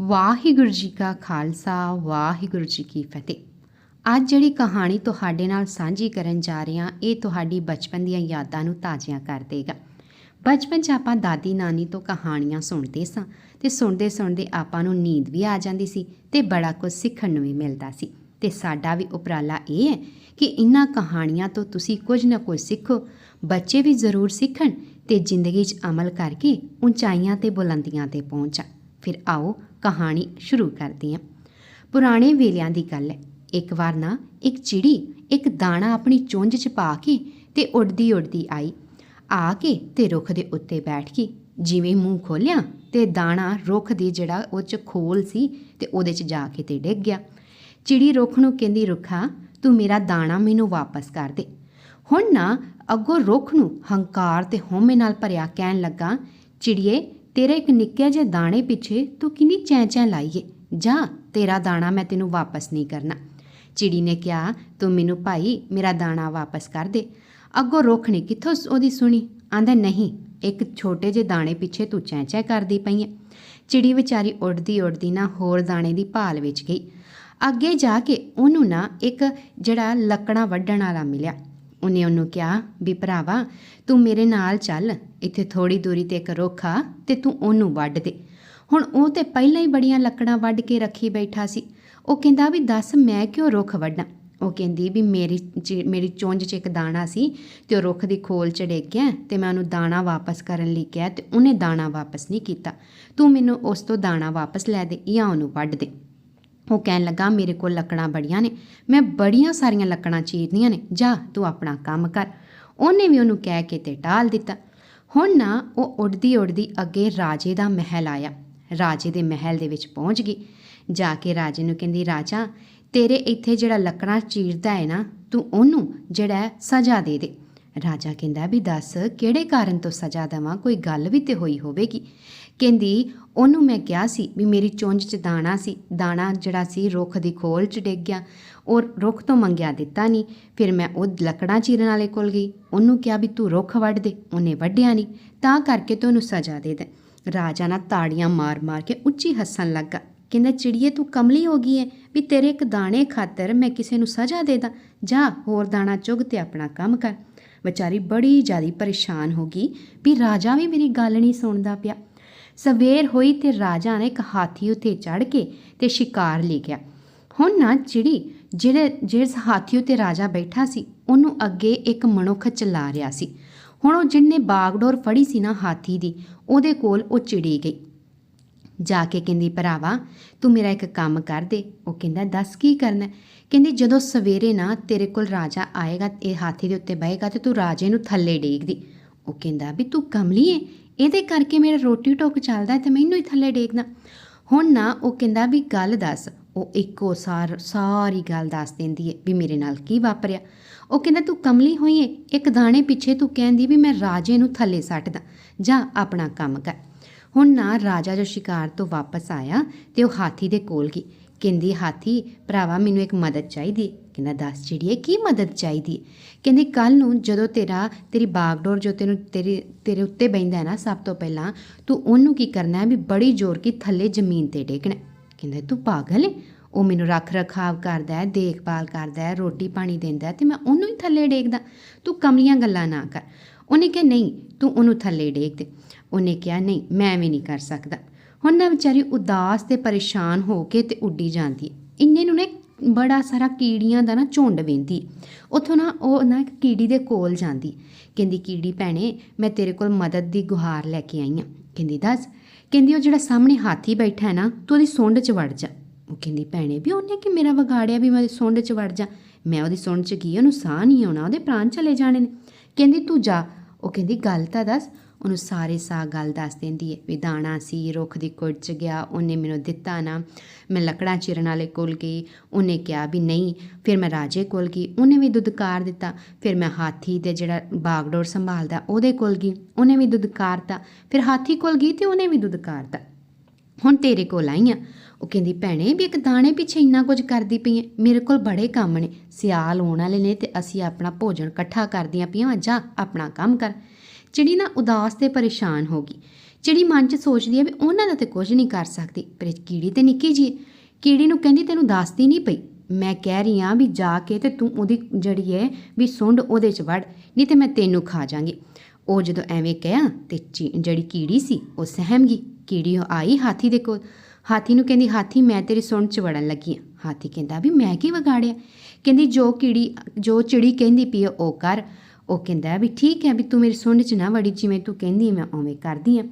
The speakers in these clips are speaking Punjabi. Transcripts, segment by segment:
ਵਾਹਿਗੁਰੂ ਜੀ ਕਾ ਖਾਲਸਾ, ਵਾਹਿਗੁਰੂ ਜੀ ਕੀ ਫਤਿਹ। ਅੱਜ ਜਿਹੜੀ ਕਹਾਣੀ ਤੁਹਾਡੇ ਨਾਲ ਸਾਂਝੀ ਕਰਨ ਜਾ ਰਹੇ ਹਾਂ, ਇਹ ਤੁਹਾਡੀ ਬਚਪਨ ਦੀਆਂ ਯਾਦਾਂ ਨੂੰ ਤਾਜ਼ੀਆਂ ਕਰ ਦੇਗਾ। ਬਚਪਨ 'ਚ ਆਪਾਂ ਦਾਦੀ ਨਾਨੀ ਤੋਂ ਕਹਾਣੀਆਂ ਸੁਣਦੇ ਸਾਂ ਤੇ ਸੁਣਦੇ ਸੁਣਦੇ ਆਪਾਂ ਨੂੰ ਨੀਂਦ ਵੀ ਆ ਜਾਂਦੀ ਸੀ ਤੇ ਬੜਾ ਕੁਝ ਸਿੱਖਣ ਨੂੰ ਵੀ ਮਿਲਦਾ ਸੀ। ਤੇ ਸਾਡਾ ਵੀ ਉਪਰਾਲਾ ਇਹ ਹੈ ਕਿ ਇਨ੍ਹਾਂ ਕਹਾਣੀਆਂ ਤੋਂ ਤੁਸੀਂ ਕੁਝ ਨਾ ਕੁਝ ਸਿੱਖੋ, ਬੱਚੇ ਵੀ ਜ਼ਰੂਰ ਸਿੱਖਣ ਤੇ ਜ਼ਿੰਦਗੀ 'ਚ ਅਮਲ ਕਰਕੇ ਉਚਾਈਆਂ ਤੇ ਬੁਲੰਦੀਆਂ ਤੇ ਪਹੁੰਚਣ ਫਿਰ ਆਓ ਕਹਾਣੀ ਸ਼ੁਰੂ ਕਰਦੀ ਹਾਂ ਪੁਰਾਣੇ ਵੇਲਿਆਂ ਦੀ ਗੱਲ ਹੈ। ਇੱਕ ਵਾਰ ਨਾ ਇੱਕ ਚਿੜੀ ਇੱਕ ਦਾਣਾ ਆਪਣੀ ਚੁੰਝ 'ਚ ਪਾ ਕੇ ਤੇ ਉੱਡਦੀ ਉੱਡਦੀ ਆਈ। ਆ ਕੇ ਤੇ ਰੁੱਖ ਦੇ ਉੱਤੇ ਬੈਠ ਗਈ। ਜਿਵੇਂ ਮੂੰਹ ਖੋਲਿਆ ਤੇ ਦਾਣਾ ਰੁੱਖ ਦੀ ਜਿਹੜਾ ਉਹ 'ਚ ਖੋਲ ਸੀ ਤੇ ਉਹਦੇ 'ਚ ਜਾ ਕੇ ਤੇ ਡਿੱਗ ਗਿਆ। ਚਿੜੀ ਰੁੱਖ ਨੂੰ ਕਹਿੰਦੀ, ਰੁੱਖਾ, ਤੂੰ ਮੇਰਾ ਦਾਣਾ ਮੈਨੂੰ ਵਾਪਸ ਕਰ ਦੇ। ਹੁਣ ਨਾ ਅੱਗੋਂ ਰੁੱਖ ਨੂੰ ਹੰਕਾਰ ਤੇ ਹਉਮੈ ਨਾਲ ਭਰਿਆ ਕਹਿਣ ਲੱਗਾ, ਚਿੜੀਏ ਤੇਰੇ ਇੱਕ ਨਿੱਕੇ ਜਿਹੇ ਦਾਣੇ ਪਿੱਛੇ ਤੂੰ ਕਿੰਨੀ ਚੈਂ ਚੈਂ ਲਾਈਏ। ਜਾ, ਤੇਰਾ ਦਾਣਾ ਮੈਂ ਤੈਨੂੰ ਵਾਪਸ ਨਹੀਂ ਕਰਨਾ। ਚਿੜੀ ਨੇ ਕਿਹਾ, ਤੂੰ ਮੈਨੂੰ ਭਾਈ, ਮੇਰਾ ਦਾਣਾ ਵਾਪਸ ਕਰ ਦੇ। ਅੱਗੋਂ ਰੁੱਖ ਨੇ ਕਿੱਥੋਂ ਉਹਦੀ ਸੁਣੀ? ਆਂਦਾ, ਨਹੀਂ, ਇੱਕ ਛੋਟੇ ਜਿਹੇ ਦਾਣੇ ਪਿੱਛੇ ਤੂੰ ਚੈਂ ਚੈਂ ਕਰਦੀ ਪਈ ਹੈ ਚਿੜੀ ਵਿਚਾਰੀ ਉੱਡਦੀ ਉੱਡਦੀ ਨਾ ਹੋਰ ਦਾਣੇ ਦੀ ਭਾਲ ਵਿੱਚ ਗਈ। ਅੱਗੇ ਜਾ ਕੇ ਉਹਨੂੰ ਨਾ ਇੱਕ ਜਿਹੜਾ ਲੱਕੜਾਂ ਵੱਢਣ ਵਾਲਾ ਮਿਲਿਆ। ਉਹਨੇ ਉਹਨੂੰ ਕਿਹਾ, ਵੀ ਭਰਾਵਾ, ਤੂੰ ਮੇਰੇ ਨਾਲ ਚੱਲ। ਇੱਥੇ ਥੋੜੀ ਦੂਰੀ ਤੇ ਇੱਕ ਰੁੱਖ ਆ ਤੇ ਤੂੰ ਉਹਨੂੰ ਵੱਢ ਦੇ। ਹੁਣ ਉਹ ਤੇ ਪਹਿਲਾਂ ਹੀ ਬੜੀਆਂ ਲੱਕੜਾਂ ਵੱਢ ਕੇ ਰੱਖੀ ਬੈਠਾ ਸੀ। ਉਹ ਕਹਿੰਦਾ ਵੀ, ਦੱਸ, ਮੈਂ ਕਿਉਂ ਰੁੱਖ ਵੱਢਾਂ? ਉਹ ਕਹਿੰਦੀ ਵੀ, ਮੇਰੀ ਚਿ- ਮੇਰੀ ਚੁੰਝ 'ਚ ਇੱਕ ਦਾਣਾ ਸੀ ਤੇ ਉਹ ਰੁੱਖ ਦੀ ਖੋਲ 'ਚ ਡਿੱਗ ਗਿਆ ਤੇ ਮੈਂ ਉਹਨੂੰ ਦਾਣਾ ਵਾਪਸ ਕਰਨ ਲਈ ਕਿਹਾ ਤੇ ਉਹਨੇ ਦਾਣਾ ਵਾਪਸ ਨਹੀਂ ਕੀਤਾ। ਤੂੰ ਮੈਨੂੰ ਉਸ ਤੋਂ ਦਾਣਾ ਵਾਪਸ ਲੈ ਦੇ ਜਾਂ ਉਹਨੂੰ ਵੱਢ ਦੇ। ਉਹ ਕਹਿਣ ਲੱਗਾ, ਮੇਰੇ ਕੋਲ ਲੱਕੜਾਂ ਬੜੀਆਂ ਨੇ। ਮੈਂ ਬੜੀਆਂ ਸਾਰੀਆਂ ਲੱਕੜਾਂ ਚੀਰਨੀਆਂ ਨੇ। ਜਾ, ਤੂੰ ਆਪਣਾ ਕੰਮ ਕਰ। ਉਹਨੇ ਵੀ ਉਹਨੂੰ ਕਹਿ ਕੇ ਤੇ ਟਾਲ ਦਿੱਤਾ। ਹੁਣ ਨਾ ਉਹ ਉੱਡਦੀ ਉੱਡਦੀ ਅੱਗੇ ਰਾਜੇ ਦਾ ਮਹਿਲ ਆਇਆ। ਰਾਜੇ ਦੇ ਮਹਿਲ ਦੇ ਵਿੱਚ ਪਹੁੰਚ ਗਈ। ਜਾ ਕੇ ਰਾਜੇ ਨੂੰ ਕਹਿੰਦੀ, ਰਾਜਾ, ਤੇਰੇ ਇੱਥੇ ਜਿਹੜਾ ਲੱਕੜਾਂ ਚੀਰਦਾ ਹੈ ਨਾ, ਤੂੰ ਉਹਨੂੰ ਜਿਹੜਾ ਸਜ਼ਾ ਦੇ ਦੇ। ਰਾਜਾ ਕਹਿੰਦਾ ਵੀ, ਦੱਸ, ਕਿਹੜੇ ਕਾਰਨ ਤੋਂ ਸਜ਼ਾ ਦੇਵਾਂ? ਕੋਈ ਗੱਲ ਵੀ ਤੇ ਹੋਈ ਹੋਵੇਗੀ। ਕਹਿੰਦੀ, ਉਹਨੂੰ ਮੈਂ ਕਿਹਾ ਸੀ ਵੀ ਮੇਰੀ ਚੁੰਝ 'ਚ ਦਾਣਾ ਸੀ, ਦਾਣਾ ਜਿਹੜਾ ਸੀ ਰੁੱਖ ਦੀ ਖੋਲ 'ਚ ਡਿੱਗ ਗਿਆ ਔਰ ਰੁੱਖ ਤੋਂ ਮੰਗਿਆ ਦਿੱਤਾ ਨਹੀਂ ਫਿਰ ਮੈਂ ਉਹ ਲੱਕੜਾਂ ਚੀਰਨ ਵਾਲੇ ਕੋਲ ਗਈ। ਉਹਨੂੰ ਕਿਹਾ ਵੀ ਤੂੰ ਰੁੱਖ ਵੱਢ ਦੇ, ਉਹਨੇ ਵੱਢਿਆ ਨਹੀਂ ਤਾਂ ਕਰਕੇ ਤੂੰ ਉਹਨੂੰ ਸਜ਼ਾ ਦੇ ਦੇ। ਰਾਜਾ ਨਾ ਤਾੜੀਆਂ ਮਾਰ-ਮਾਰ ਕੇ ਉੱਚੀ ਹੱਸਣ ਲੱਗਾ। ਕਹਿੰਦਾ, ਚਿੜੀਏ, ਤੂੰ ਕਮਲੀ ਹੋ ਗਈ ਹੈ ਵੀ ਤੇਰੇ ਇੱਕ ਦਾਣੇ ਖਾਤਰ ਮੈਂ ਕਿਸੇ ਨੂੰ ਸਜ਼ਾ ਦੇ ਦਾਂ। ਜਾ, ਹੋਰ ਦਾਣਾ ਚੁਗ ਤੇ ਆਪਣਾ ਕੰਮ ਕਰ। ਵਿਚਾਰੀ ਬੜੀ ਜ਼ਿਆਦੀ ਪਰੇਸ਼ਾਨ ਹੋ ਗਈ ਵੀ ਰਾਜਾ ਵੀ ਮੇਰੀ ਗੱਲ ਨਹੀਂ ਸੁਣਦਾ ਪਿਆ। ਸਵੇਰ ਹੋਈ ਤੇ ਰਾਜਾ ਨੇ ਇੱਕ ਹਾਥੀ ਉੱਤੇ ਚੜ ਕੇ ਤੇ ਸ਼ਿਕਾਰ ਲੈ ਗਿਆ। ਹੁਣ ਨਾ ਚਿੜੀ, ਜਿਹੜੇ, ਜਿਸ ਹਾਥੀ ਉੱਤੇ ਰਾਜਾ ਬੈਠਾ ਸੀ, ਉਹਨੂੰ ਅੱਗੇ ਇੱਕ ਮਨੁੱਖ ਚਲਾ ਰਿਹਾ ਸੀ। ਹੁਣ ਉਹ ਜਿਹਨੇ ਬਾਗਡੋਰ ਫੜੀ ਸੀ ਨਾ ਹਾਥੀ ਦੀ, ਉਹਦੇ ਕੋਲ ਉਹ ਚਿੜੀ ਗਈ। ਜਾ ਕੇ ਕਹਿੰਦੀ, ਭਰਾਵਾ, ਤੂੰ ਮੇਰਾ ਇੱਕ ਕੰਮ ਕਰ ਦੇ। ਉਹ ਕਹਿੰਦਾ, ਦੱਸ ਕੀ ਕਰਨਾ? ਕਹਿੰਦੀ, ਜਦੋਂ ਸਵੇਰੇ ਨਾ ਤੇਰੇ ਕੋਲ ਰਾਜਾ ਆਏਗਾ, ਇਹ ਹਾਥੀ ਦੇ ਉੱਤੇ ਬਹੇਗਾ ਤੇ ਤੂੰ ਰਾਜੇ ਨੂੰ ਥੱਲੇ ਡੇਗਦੀ। ਉਹ ਕਹਿੰਦਾ, ਵੀ ਤੂੰ ਕਮਲੀ ਏ? ਇਹਦੇ ਕਰਕੇ ਮੇਰਾ ਰੋਟੀ ਟੋਕ ਚੱਲਦਾ ਹੈ ਤੇ ਮੈਨੂੰ ਹੀ ਥੱਲੇ ਡੇਗਣਾ। ਹੁਣ ਨਾ ਉਹ ਕਹਿੰਦਾ ਵੀ ਗੱਲ ਦੱਸ। ਉਹ ਇੱਕੋ ਸਾਰ, ਸਾਰੀ ਗੱਲ ਦੱਸ ਦਿੰਦੀ ਏ ਵੀ ਮੇਰੇ ਨਾਲ ਕੀ ਵਾਪਰਿਆ। ਉਹ ਕਹਿੰਦਾ, ਤੂੰ ਕਮਲੀ ਹੋਈ ਏ। ਇੱਕ ਦਾਣੇ ਪਿੱਛੇ ਤੂੰ ਕਹਿੰਦੀ ਵੀ ਮੈਂ ਰਾਜੇ ਨੂੰ ਥੱਲੇ ਸੱਟਦਾ। ਜਾਂ, ਆਪਣਾ ਕੰਮ ਕਰ। ਹੁਣ ਨਾ ਰਾਜਾ ਜੋ ਸ਼ਿਕਾਰ ਤੋਂ ਵਾਪਸ ਆਇਆ ਤੇ ਉਹ ਹਾਥੀ ਦੇ ਕੋਲ ਗਈ। ਕਹਿੰਦੀ, ਹਾਥੀ, ਭਰਾਵਾ, ਮੈਨੂੰ ਇੱਕ ਮਦਦ ਚਾਹੀਦੀ। ਕਹਿੰਦਾ, ਦੱਸ ਚਿੜੀਏ ਕੀ ਮਦਦ ਚਾਹੀਦੀ? ਹੈ? ਕਹਿੰਦੀ ਕੱਲ ਨੂੰ ਜਦੋਂ ਤੇਰਾ, ਤੇਰੀ ਬਾਗਡੋਰ ਜੋ ਤੈਨੂੰ, ਤੇਰੇ ਤੇਰੇ ਉੱਤੇ ਬੈਂਦਾ ਹੈ ਨਾ, ਸਭ ਤੋਂ ਪਹਿਲਾਂ, ਤੂੰ ਉਹਨੂੰ ਕੀ ਕਰਨਾ ਹੈ ਵੀ ਬੜੀ ਜ਼ੋਰ ਕੀ ਥੱਲੇ ਜ਼ਮੀਨ ਤੇ ਡੇਕਣਾ ਕਹਿੰਦਾ, ਤੂੰ ਪਾਗਲ ਹੈ ਉਹ ਮੈਨੂੰ ਰੱਖ ਰਖਾਵ ਕਰਦਾ ਹੈ, ਦੇਖਭਾਲ ਕਰਦਾ ਹੈ, ਰੋਟੀ ਪਾਣੀ ਦਿੰਦਾ ਹੈ ਤੇ ਮੈਂ ਉਹਨੂੰ ਹੀ ਥੱਲੇ ਡੇਕਦਾ। ਤੂੰ ਕਮਲੀਆਂ ਗੱਲਾਂ ਨਾ ਕਰ। ਉਹਨੇ ਕਿਹਾ, ਨਹੀਂ, ਤੂੰ ਉਹਨੂੰ ਥੱਲੇ ਡੇਕ ਦੇ। ਉਹਨੇ ਕਿਹਾ, ਨਹੀਂ, ਮੈਂ ਵੀ ਨਹੀਂ ਕਰ ਸਕਦਾ। ਹੁਣ ਨਾ ਵਿਚਾਰੀ ਉਦਾਸ ਤੇ ਪਰੇਸ਼ਾਨ ਹੋ ਕੇ ਤੇ ਉੱਡੀ ਜਾਂਦੀ। ਇੰਨੇ ਨੂੰ ਨਾ ਬੜਾ ਸਾਰਾ ਕੀੜੀਆਂ ਦਾ ਨਾ ਝੁੰਡ ਵੇਂਦੀ। ਉਥੋਂ ਨਾ ਉਹ ਨਾ ਇੱਕ ਕੀੜੀ ਦੇ ਕੋਲ ਜਾਂਦੀ। ਕਹਿੰਦੀ, ਕੀੜੀ ਭੈਣੇ, ਮੈਂ ਤੇਰੇ ਕੋਲ ਮਦਦ ਦੀ ਗੁਹਾਰ ਲੈ ਕੇ ਆਈ ਹਾਂ ਕਹਿੰਦੀ, ਦੱਸ। ਕਹਿੰਦੀ, ਉਹ ਜਿਹੜਾ ਸਾਹਮਣੇ ਹਾਥੀ ਬੈਠਾ ਹੈ ਨਾ, ਤੂੰ ਉਹਦੀ ਸੁੰਡ 'ਚ ਵੜ ਜਾ। ਉਹ ਕਹਿੰਦੀ, ਭੈਣੇ, ਵੀ ਉਹਨੇ ਕਿ ਮੇਰਾ ਵਿਗਾੜਿਆ ਵੀ ਮੈਂ ਉਹਦੀ ਸੁੰਡ 'ਚ ਵੜ ਜਾ? ਮੈਂ ਉਹਦੀ ਸੁੰਡ 'ਚ ਕੀ ਉਹਨੂੰ ਸਾਹ ਨਹੀਂ ਆਉਣਾ? ਉਹਦੇ ਪ੍ਰਾਣ ਚਲੇ ਜਾਣੇ ਨੇ। ਕਹਿੰਦੀ, ਤੂੰ ਜਾ। ਉਹ ਕਹਿੰਦੀ, ਗੱਲ ਤਾਂ ਦੱਸ। ਉਹਨੂੰ ਸਾਰੇ ਸਾਹ ਗੱਲ ਦੱਸ ਦਿੰਦੀ ਹੈ ਵੀ ਦਾਣਾ ਸੀ, ਰੁੱਖ ਦੀ ਕੁੜ ਚ ਗਿਆ, ਉਹਨੇ ਮੈਨੂੰ ਦਿੱਤਾ ਨਾ। ਮੈਂ ਲੱਕੜਾਂ ਚਿਰਨ ਵਾਲੇ ਕੋਲ ਗਈ, ਉਹਨੇ ਕਿਹਾ ਵੀ ਨਹੀਂ। ਫਿਰ ਮੈਂ ਰਾਜੇ ਕੋਲ ਗਈ, ਉਹਨੇ ਵੀ ਦੁੱਧਕਾਰ ਦਿੱਤਾ। ਫਿਰ ਮੈਂ ਹਾਥੀ ਦੇ ਜਿਹੜਾ ਬਾਗਡੋਰ ਸੰਭਾਲਦਾ ਉਹਦੇ ਕੋਲ ਗਈ, ਉਹਨੇ ਵੀ ਦੁੱਧਕਾਰਤਾ ਫਿਰ ਹਾਥੀ ਕੋਲ ਗਈ ਤੇ ਉਹਨੇ ਵੀ ਦੁੱਧਕਾਰਤਾ ਹੁਣ ਤੇਰੇ ਕੋਲ ਆਈ ਆ। ਉਹ ਕਹਿੰਦੀ, ਭੈਣੇ, ਵੀ ਇੱਕ ਦਾਣੇ ਪਿੱਛੇ ਇੰਨਾ ਕੁਝ ਕਰਦੀ ਪਈ ਐ ਮੇਰੇ ਕੋਲ ਬੜੇ ਕੰਮ ਨੇ। ਸਿਆਲ ਆਉਣ ਵਾਲੇ ਨੇ ਤੇ ਅਸੀਂ ਆਪਣਾ ਭੋਜਨ ਇਕੱਠਾ ਕਰਦੀਆਂ ਪਈਆਂ ਜਾ, ਆਪਣਾ ਕੰਮ ਕਰ। ਚਿੜੀ ਨਾ ਉਦਾਸ ਤੇ ਪਰੇਸ਼ਾਨ ਹੋ ਗਈ। ਚਿੜੀ ਮਨ 'ਚ ਸੋਚਦੀ ਹੈ ਵੀ ਉਹਨਾਂ ਦਾ ਤੇ ਕੁਝ ਨਹੀਂ ਕਰ ਸਕਦੀ, ਪਰ ਕੀੜੀ ਤੇ ਨਿੱਕੀ ਜੀ ਹੈ। ਕੀੜੀ ਨੂੰ ਕਹਿੰਦੀ, ਤੈਨੂੰ ਦੱਸਦੀ ਨਹੀਂ ਪਈ। ਮੈਂ ਕਹਿ ਰਹੀ ਹਾਂ ਵੀ ਜਾ ਕੇ ਤੇ ਤੂੰ ਉਹਦੀ ਜਿਹੜੀ ਹੈ ਵੀ ਸੁੰਡ ਉਹਦੇ 'ਚ ਵੜ, ਨਹੀਂ ਤੇ ਮੈਂ ਤੈਨੂੰ ਖਾ ਜਾਾਂਗੀ। ਉਹ ਜਦੋਂ ਐਵੇਂ ਕਿਹਾ ਤੇ ਚੀ- ਜਿਹੜੀ ਕੀੜੀ ਸੀ, ਉਹ ਸਹਿਮ ਗਈ। ਕੀੜੀ ਆਈ ਹਾਥੀ ਦੇ ਕੋਲ? ਹਾਥੀ ਨੂੰ ਕਹਿੰਦੀ, ਹਾਥੀ, ਮੈਂ ਤੇਰੀ ਸੁੰਡ 'ਚ ਵੜਨ ਲੱਗੀ ਹਾਂ। ਹਾਥੀ ਕਹਿੰਦਾ, ਵੀ ਮੈਂ ਕੀ ਵਿਗਾੜਿਆ? ਕਹਿੰਦੀ, ਜੋ ਕੀੜੀ ਜੋ ਚਿੜੀ ਕਹਿੰਦੀ ਪਈ ਉਹ ਕਰ। ਉਹ ਕਹਿੰਦਾ ਵੀ ਠੀਕ ਹੈ, ਵੀ ਤੂੰ ਮੇਰੀ ਸੁੰਡ 'ਚ ਨਾ ਵੜੀ, ਜਿਵੇਂ ਤੂੰ ਕਹਿੰਦੀ ਮੈਂ ਉਵੇਂ ਕਰਦੀ ਆ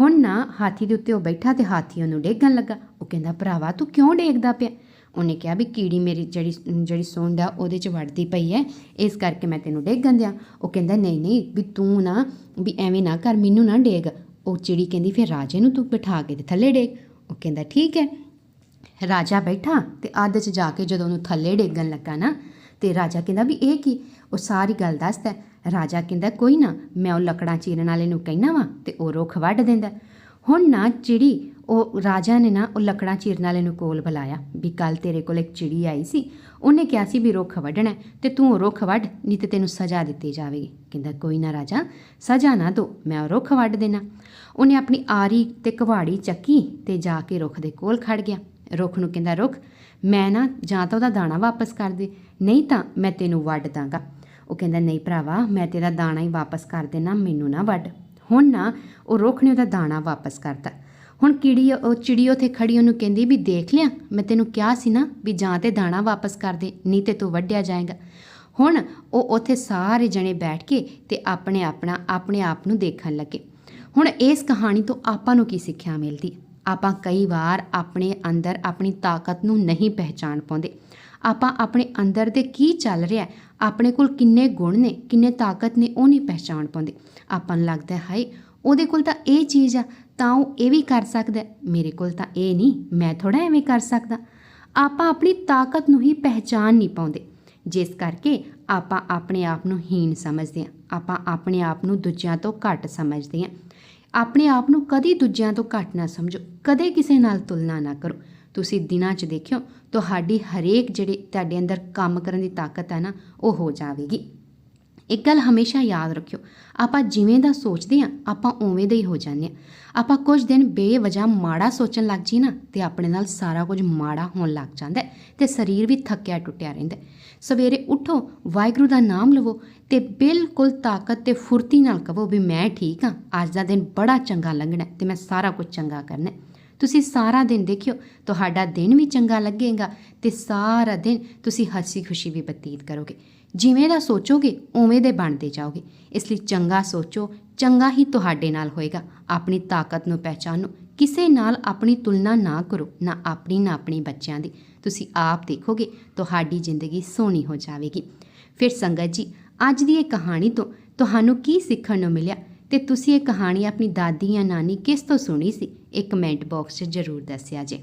ਹੁਣ ਨਾ ਹਾਥੀ ਦੇ ਉੱਤੇ ਉਹ ਬੈਠਾ ਤੇ ਹਾਥੀ ਉਹਨੂੰ ਡੇਗਣ ਲੱਗਾ। ਉਹ ਕਹਿੰਦਾ, ਭਰਾਵਾ, ਤੂੰ ਕਿਉਂ ਡੇਗਦਾ ਪਿਆ? ਉਹਨੇ ਕਿਹਾ ਵੀ ਕੀੜੀ ਮੇਰੀ ਜਿਹੜੀ ਜਿਹੜੀ ਸੁੰਡ ਆ, ਉਹਦੇ 'ਚ ਵੜਦੀ ਪਈ ਹੈ, ਇਸ ਕਰਕੇ ਮੈਂ ਤੈਨੂੰ ਡੇਗਣ ਦਿਆਂ। ਉਹ ਕਹਿੰਦਾ, ਨਹੀਂ ਨਹੀਂ, ਵੀ ਤੂੰ ਨਾ, ਵੀ ਐਵੇਂ ਨਾ ਕਰ, ਮੈਨੂੰ ਨਾ ਡੇਗ। ਉਹ ਚਿੜੀ ਕਹਿੰਦੀ, ਫਿਰ ਰਾਜੇ ਨੂੰ ਤੂੰ ਬਿਠਾ ਕੇ ਤੇ ਥੱਲੇ ਡੇਗ। ਉਹ ਕਹਿੰਦਾ, ਠੀਕ ਹੈ। ਰਾਜਾ ਬੈਠਾ ਤੇ ਅੱਧ 'ਚ ਜਾ ਕੇ ਜਦੋਂ ਉਹਨੂੰ ਥੱਲੇ ਡੇਗਣ ਲੱਗਾ ਨਾ, ਤੇ ਰਾਜਾ ਕਹਿੰਦਾ, ਵੀ ਇਹ ਕੀ? ਉਹ ਸਾਰੀ ਗੱਲ ਦੱਸਦਾ ਰਾਜਾ ਕਹਿੰਦਾ, ਕੋਈ ਨਾ, ਮੈਂ ਉਹ ਲੱਕੜਾਂ ਚੀਰਨ ਵਾਲੇ ਨੂੰ ਕਹਿਣਾ ਵਾ ਤੇ ਉਹ ਰੁੱਖ ਵੱਢ ਦਿੰਦਾ ਹੁਣ ਨਾ ਚਿੜੀ, ਉਹ ਰਾਜਾ ਨੇ ਨਾ ਉਹ ਲੱਕੜਾਂ ਚੀਰਨ ਵਾਲੇ ਨੂੰ ਕੋਲ ਬੁਲਾਇਆ ਵੀ ਕੱਲ ਤੇਰੇ ਕੋਲ ਇੱਕ ਚਿੜੀ ਆਈ ਸੀ, ਉਹਨੇ ਕਿਹਾ ਸੀ ਵੀ ਰੁੱਖ ਵੱਢਣਾ ਹੈ ਤੇ ਤੂੰ ਉਹ ਰੁੱਖ ਵੱਢ, ਨਹੀਂ ਤੇ ਤੈਨੂੰ ਸਜ਼ਾ ਦਿੱਤੀ ਜਾਵੇਗੀ। ਕਹਿੰਦਾ, ਕੋਈ ਨਾ ਰਾਜਾ, ਸਜ਼ਾ ਨਾ ਦੋ, ਮੈਂ ਉਹ ਰੁੱਖ ਵੱਢ ਦੇਣਾ। ਉਹਨੇ ਆਪਣੀ ਆਰੀ ਤੇ ਕੁਹਾੜੀ ਚੱਕੀ ਤੇ ਜਾ ਕੇ ਰੁੱਖ ਦੇ ਕੋਲ ਖੜ ਗਿਆ। ਰੁੱਖ ਨੂੰ ਕਹਿੰਦਾ, ਰੁੱਖ, ਮੈਂ ਨਾ ਜਾਂ ਤਾਂ ਉਹਦਾ ਦਾਣਾ ਵਾਪਸ ਕਰ ਦੇ, ਨਹੀਂ ਤਾਂ ਮੈਂ ਤੈਨੂੰ ਵੱਢ ਦਾਂਗਾ। ਉਹ ਕਹਿੰਦਾ, ਨਹੀਂ ਭਰਾਵਾ, ਮੈਂ ਤੇਰਾ ਦਾਣਾ ਹੀ ਵਾਪਸ ਕਰ ਦੇਣਾ, ਮੈਨੂੰ ਨਾ ਵੱਢ। ਹੁਣ ਨਾ ਉਹ ਰੁੱਖ ਨੇ ਉਹਦਾ ਦਾਣਾ ਵਾਪਸ ਕਰਤਾ। ਹੁਣ ਕੀੜੀ ਉਹ ਚਿੜੀ ਉੱਥੇ ਖੜੀ, ਉਹਨੂੰ ਕਹਿੰਦੀ ਵੀ ਦੇਖ ਲਿਆ, ਮੈਂ ਤੈਨੂੰ ਕਿਹਾ ਸੀ ਨਾ ਵੀ ਜਾਂ ਤੇ ਦਾਣਾ ਵਾਪਸ ਕਰ ਦੇ, ਨਹੀਂ ਤੇ ਤੂੰ ਵੱਢਿਆ ਜਾਏਗਾ। ਹੁਣ ਉਹ ਉੱਥੇ ਸਾਰੇ ਜਣੇ ਬੈਠ ਕੇ ਤੇ ਆਪਣੇ ਆਪਣਾ, ਆਪਣੇ ਆਪ ਨੂੰ ਦੇਖਣ ਲੱਗੇ। ਹੁਣ ਇਸ ਕਹਾਣੀ ਤੋਂ ਆਪਾਂ ਨੂੰ ਕੀ ਸਿੱਖਿਆ ਮਿਲਦੀ? ਆਪਾਂ ਕਈ ਵਾਰ ਆਪਣੇ ਅੰਦਰ ਆਪਣੀ ਤਾਕਤ ਨੂੰ ਨਹੀਂ ਪਹਿਚਾਨ ਪਾਉਂਦੇ। ਆਪਾਂ ਆਪਣੇ ਅੰਦਰ ਦੇ ਕੀ ਚੱਲ ਰਿਹਾ ਆਪਣੇ ਕੋਲ ਕਿੰਨੇ ਗੁਣ ਨੇ ਕਿੰਨੇ ਤਾਕਤ ਨੇ ਉਹ ਨਹੀਂ ਪਹਿਚਾਨ ਪਾਉਂਦੇ। ਆਪਾਂ ਨੂੰ ਲੱਗਦਾ ਹੈ, ਹਾਏ ਉਹਦੇ ਕੋਲ ਤਾਂ ਇਹ ਚੀਜ਼ ਆ ਤਾਂ ਉਹ ਇਹ ਵੀ ਕਰ ਸਕਦਾ ਮੇਰੇ ਕੋਲ ਤਾਂ ਇਹ ਨਹੀਂ ਮੈਂ ਥੋੜਾ ਐਵੇਂ ਕਰ ਸਕਦਾ। ਆਪਾਂ ਆਪਣੀ ਤਾਕਤ ਨੂੰ ਹੀ ਪਹਿਚਾਨ ਨਹੀਂ ਪਾਉਂਦੇ। ਜਿਸ ਕਰਕੇ ਆਪਾਂ ਆਪਣੇ ਆਪ ਨੂੰ ਹੀਣ ਸਮਝਦੇ ਹਾਂ। ਆਪਾਂ ਆਪਣੇ ਆਪ ਨੂੰ ਦੂਜਿਆਂ ਤੋਂ ਘੱਟ ਸਮਝਦੇ ਹਾਂ। ਆਪਣੇ ਆਪ ਨੂੰ ਕਦੀ ਦੂਜਿਆਂ ਤੋਂ ਘੱਟ ਨਾ ਸਮਝੋ, ਕਦੇ ਕਿਸੇ ਨਾਲ ਤੁਲਨਾ ਨਾ ਕਰੋ। ਤੁਸੀਂ ਦਿਨਾਂ 'ਚ ਦੇਖਿਓ, ਤੁਹਾਡੀ ਹਰੇਕ ਜਿਹੜੇ ਤੁਹਾਡੇ ਅੰਦਰ ਕੰਮ ਕਰਨ ਦੀ ਤਾਕਤ ਹੈ ਨਾ, ਉਹ ਹੋ ਜਾਵੇਗੀ। ਇੱਕ ਗੱਲ ਹਮੇਸ਼ਾ ਯਾਦ ਰੱਖਿਓ, ਆਪਾਂ ਜਿਵੇਂ ਦਾ ਸੋਚਦੇ ਆ ਆਪਾਂ ਉਵੇਂ ਦੇ ਹੀ ਹੋ ਜਾਂਦੇ ਆ ਆਪਾਂ ਕੁਝ ਦਿਨ ਬੇਵਜ੍ਹਾ ਮਾੜਾ ਸੋਚਣ ਲੱਗ ਜੀ ਨਾ, ਤੇ ਆਪਣੇ ਨਾਲ ਸਾਰਾ ਕੁਝ ਮਾੜਾ ਹੋਣ ਲੱਗ ਜਾਂਦਾ ਹੈ ਤੇ ਸਰੀਰ ਵੀ ਥੱਕਿਆ ਟੁੱਟਿਆ ਰਹਿੰਦਾ ਸਵੇਰੇ ਉਠੋ, ਵਾਹਿਗੁਰੂ ਦਾ ਨਾਮ ਲਵੋ ਤੇ ਬਿਲਕੁਲ ਤਾਕਤ ਤੇ ਫੁਰਤੀ ਨਾਲ ਕਹੋ ਵੀ ਮੈਂ ਠੀਕ ਹਾਂ, ਅੱਜ ਦਾ ਦਿਨ ਬੜਾ ਚੰਗਾ ਲੰਘਣਾ ਹੈ ਤੇ ਮੈਂ ਸਾਰਾ ਕੁਝ ਚੰਗਾ ਕਰਨਾ ਤੁਸੀਂ ਸਾਰਾ ਦਿਨ ਦੇਖਿਓ, ਤੁਹਾਡਾ ਦਿਨ ਵੀ ਚੰਗਾ ਲੱਗੇਗਾ ਤੇ ਸਾਰਾ ਦਿਨ ਤੁਸੀਂ ਹੱਸੀ ਖੁਸ਼ੀ ਵੀ ਬਤੀਤ ਕਰੋਗੇ। ਜਿਵੇਂ ਦਾ ਸੋਚੋਗੇ, ਉਵੇਂ ਦੇ ਬਣਦੇ ਜਾਓਗੇ। ਇਸ ਲਈ ਚੰਗਾ ਸੋਚੋ, ਚੰਗਾ ਹੀ ਤੁਹਾਡੇ ਨਾਲ ਹੋਏਗਾ। ਆਪਣੀ ਤਾਕਤ ਨੂੰ ਪਹਿਚਾਨੋ, ਕਿਸੇ ਨਾਲ ਆਪਣੀ ਤੁਲਨਾ ਨਾ ਕਰੋ, ਨਾ ਆਪਣੀ ਨਾ ਆਪਣੀ ਬੱਚਿਆਂ ਦੀ। ਤੁਸੀਂ ਆਪ ਦੇਖੋਗੇ, ਤੁਹਾਡੀ ਜ਼ਿੰਦਗੀ ਸੋਹਣੀ ਹੋ ਜਾਵੇਗੀ। ਫਿਰ ਸੰਗਤ ਜੀ, ਅੱਜ ਦੀ ਇਹ ਕਹਾਣੀ ਤੋਂ ਤੁਹਾਨੂੰ ਕੀ ਸਿੱਖਣ ਨੂੰ ਮਿਲਿਆ? ਤੇ ਤੁਸੀਂ ਇਹ ਕਹਾਣੀ ਆਪਣੀ ਦਾਦੀ ਜਾਂ ਨਾਨੀ ਕਿਸ ਤੋਂ ਸੁਣੀ ਸੀ? ਇਹ ਕਮੈਂਟ ਬਾਕਸ 'ਚ ਜ਼ਰੂਰ ਦੱਸਿਆ ਜੇ।